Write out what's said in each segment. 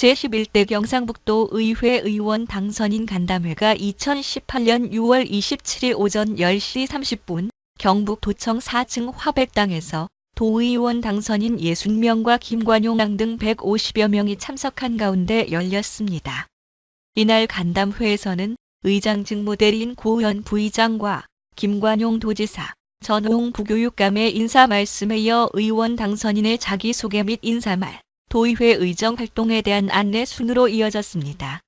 제11대 경상북도 의회 의원 당선인 간담회가 2018년 6월 27일 오전 10시 30분 경북도청 4층 화백당에서 도의원 당선인 60명과 김관용 등 150여 명이 참석한 가운데 열렸습니다. 이날 간담회에서는 의장 직무대리인 고현 부의장과 김관용 도지사, 전홍 부교육감의 인사 말씀에 이어 의원 당선인의 자기소개 및 인사말, 도의회 의정 활동에 대한 안내 순으로 이어졌습니다.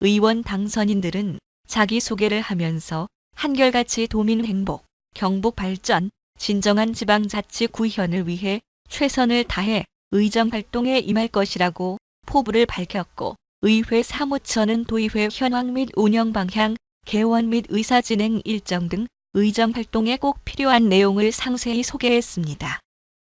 의원 당선인들은 자기소개를 하면서 한결같이 도민 행복, 경북 발전, 진정한 지방자치 구현을 위해 최선을 다해 의정 활동에 임할 것이라고 포부를 밝혔고 의회 사무처는 도의회 현황 및 운영 방향, 개원 및 의사 진행 일정 등 의정 활동에 꼭 필요한 내용을 상세히 소개했습니다.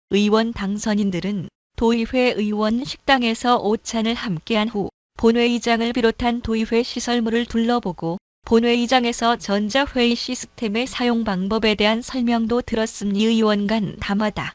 의원 당선인들은 도의회 의원 식당에서 오찬을 함께한 후 본회의장을 비롯한 도의회 시설물을 둘러보고 본회의장에서 전자회의 시스템의 사용 방법에 대한 설명도 들었음니 의원 간 담화다.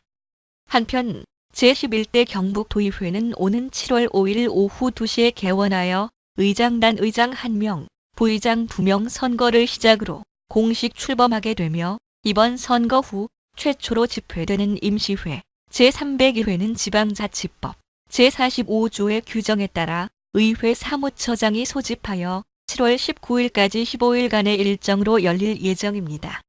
한편 제11대 경북도의회는 오는 7월 5일 오후 2시에 개원하여 의장단 의장 1명, 부의장 2명 선거를 시작으로 공식 출범하게 되며 이번 선거 후 최초로 집회되는 임시회 제301회는 지방자치법 제45조의 규정에 따라 의회 사무처장이 소집하여 7월 19일까지 15일간의 일정으로 열릴 예정입니다.